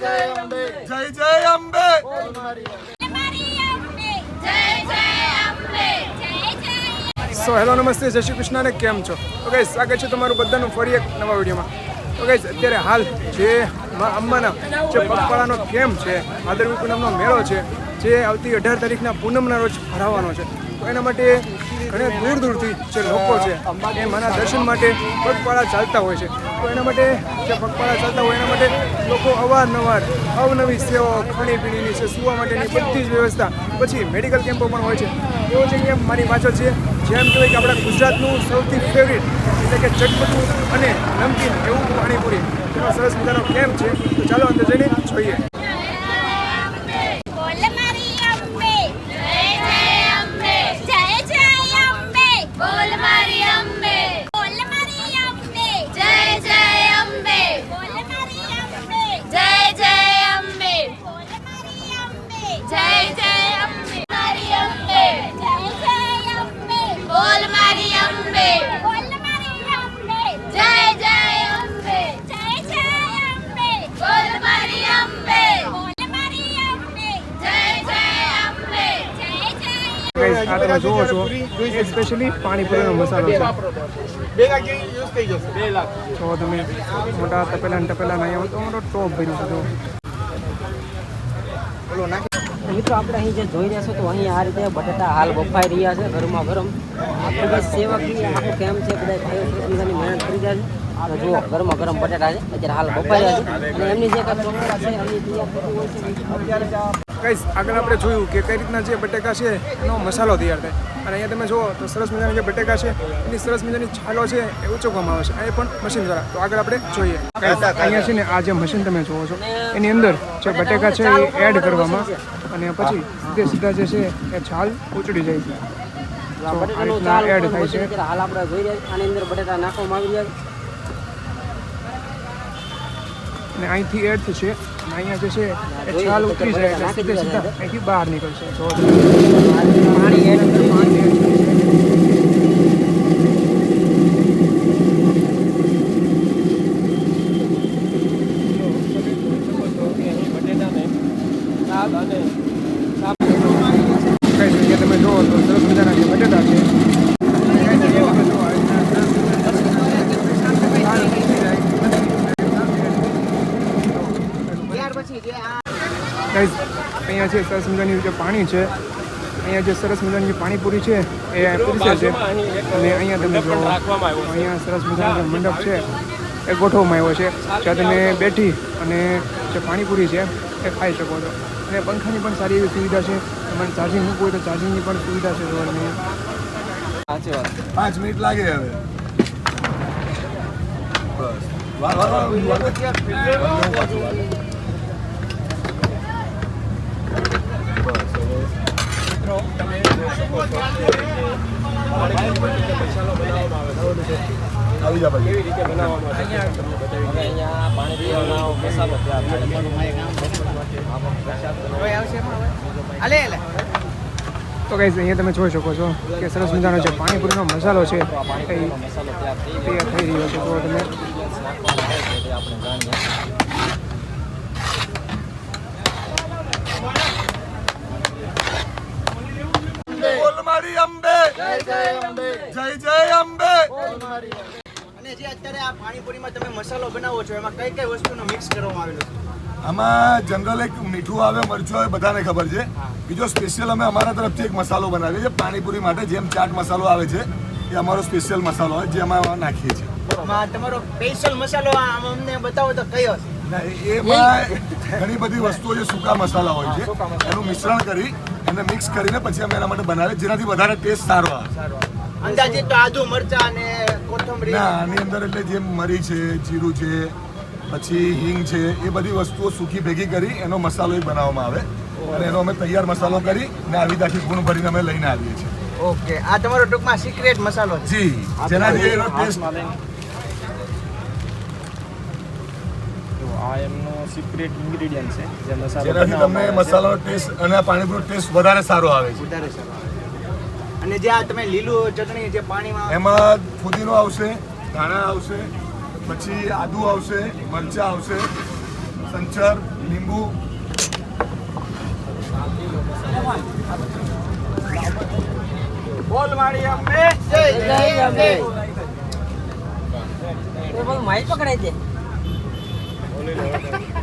જય જય Ambe. So hello નમસ્તે જય શ્રી કૃષ્ણ ને કેમ છો? તો ગાઈસ સ્વાગત છે તમારું બધાનું ફરી એક નવા વિડીયોમાં. તો ગાઈસ અત્યારે હાલ જે અંબાના જે પગપાળાનો કેમ્પ છે, ભાદરવી પૂનમનો મેળો છે, જે આવતી અઢાર તારીખના પૂનમના રોજ ભરાવાનો છે. તો એના માટે ઘણા દૂર દૂરથી જે લોકો છે, એ મારા દર્શન માટે પગપાળા ચાલતા હોય છે. તો એના માટે જે પગપાળા ચાલતા હોય એના માટે લોકો અવારનવાર અવનવી સેવાઓ ખાણીપીણીની છે. સુવા માટેની બધી જ વ્યવસ્થા. પછી મેડિકલ કેમ્પો પણ હોય છે. એવો છે કે મારી પાછળ છે, જેમ કહેવાય કે આપણા ગુજરાતનું સૌથી ફેવરિટ એટલે કે ચટપટું અને નમકીન એવું પાણીપુરી. એનો સરસ મજાનો કેમ્પ છે? તો ચાલો અંદર જઈને જોઈએ. આ તમે જુઓ છો સ્પેશિયલી પાણીપુરીનો મસાલો છે. જો તમે મોટા તપેલા ને તપેલા ના આવ્યો તો મોટો ટોપ ભર્યું છે જો. મિત્રો આપણે અહીં જે જોઈ રહ્યા છો તો અહીં આ રીતે બટાટા હાલ બફાઈ રહ્યા છે ગરમા ગરમ. આ ખૂબ જ સેવકની આખું કેમ છે બધા ભાઈઓ સરસ મહેનત કરી રહ્યા છે. અને જુઓ ગરમા ગરમ બટાટા છે અત્યારે હાલ બફાઈ રહ્યા છે. અને એમની જે કાંઈ છે એમની તૈયાર થતી હોય છે. ગાઈસ આગળ આપણે જોયું કે કઈ રીતના જે બટેકા છે એનો મસાલો તૈયાર થાય. અને અહીંયા તમે જુઓ તો સરસ મજાના જે બટેકા છે, એની સરસ મજાની છાલો છે એ ઉચકવામાં આવે છે. એ પણ મશીન દ્વારા. તો આગળ આપણે જોઈએ. અહીંયા છે ને આ જે મશીન તમે જુઓ છો, એની અંદર જે બટેકા છે એ એડ કરવામાં અને પછી સીધે સીધા જે છે એ છાલ ઉચડી જાય છે. એડ થાય છે. રહ્યા આની અહીંથી એડ થશે અહીંયા જે છે, એ છાલ ઉતરી જાય એટલે સીધે સીધા અહીંથી બહાર નીકળશે. રીતે પાણી એડ કરી Guys, અહીંયા તમે જુઓ તો સરસ મજાના જે બટેટા છે અહીંયા તમે જુઓ આ રીતના સરસ મજાના છાલ ઉતરી જાય. Guys, અહીંયા છે સરસ મજાની જે પાણી છે અહીંયા જે સરસ મજાની જે પાણીપુરી છે એ પીરસે છે. અને અહીંયા તમે જો અહીંયા સરસ મજાનો જે મંડપ છે એ ગોઠવવામાં આવ્યો છે. જ્યાં તમે બેઠી અને જે પાણીપુરી છે એ ખાઈ શકો છો. અને પંખાની પણ સારી એવી સુવિધા છે. તમારે ચાર્જિંગ મૂકવું હોય તો ચાર્જિંગની પણ સુવિધા છે જોવાની. પાંચ મિનિટ લાગે હવે. બસ. આવી જા ભાઈ તો કઈ અહીંયા તમે જોઈ શકો છો કે સરસ મજાનો જે પાણીપુરીનો મસાલો છે એ તૈયાર થઈ રહ્યો છે. તો તમે બોલ મારી અંબે. જય જય અંબે. જય જય અંબે અને જે અત્યારે આ પાણીપુરીમાં તમે મસાલો બનાવો છો એમાં કઈ કઈ વસ્તુનો મિક્સ કરવામાં આવેલો છે? આમાં જનરલ એક મીઠું આવે મરચું આવે બધાને ખબર છે. બીજો સ્પેશિયલ અમે અમારા તરફથી એક મસાલો બનાવીએ છીએ પાણીપુરી માટે જેમ ચાટ મસાલો આવે છે એ અમારો સ્પેશિયલ મસાલો હોય જે અમે નાખીએ છીએ. તમારો સ્પેશિયલ મસાલો અમને બતાવો તો કયો છે? એમાં ઘણી બધી વસ્તુઓ જે સૂકા મસાલા હોય છે એનું મિશ્રણ કરી અને મિક્સ કરીને પછી અમે એના માટે બનાવીએ જેનાથી વધારે ટેસ્ટ સારો આવે. અંદાજિત તો આદુ મરચા અને કોથમરી. ના આની અંદર એટલે જેમ મરી છે જીરું છે પછી હિંગ છે એ બધી વસ્તુઓ સૂકી ભેગી કરી એનો મસાલો બનાવવામાં આવે. અને એનો અમે તૈયાર મસાલો કરી ને આવી આખી ગુણ ભરીને અમે લઈને આવીએ છીએ. ઓકે આ તમારો ટૂંકમાં સિક્રેટ મસાલો છે. જી જેનાથી એનો ટેસ્ટ આ એમનો સિક્રેટ ઇન્ગ્રેડિયન્ટ છે જે મસાલો જેનાથી તમને. મસાલાનો ટેસ્ટ અને પાણીપુરીનો ટેસ્ટ વધારે સારો આવે છે વધારે સારો આવે. અને જે આ તમે લીલું ચટણી જે પાણીમાં એમાં ફુદીનો આવશે ધાણા આવશે પછી આદુ આવશે મરચા આવશે સંચર લીંબુ બોલ મારી અંબે જય જય અંબે એ બધું માઇલ પકડાય છે ni lah.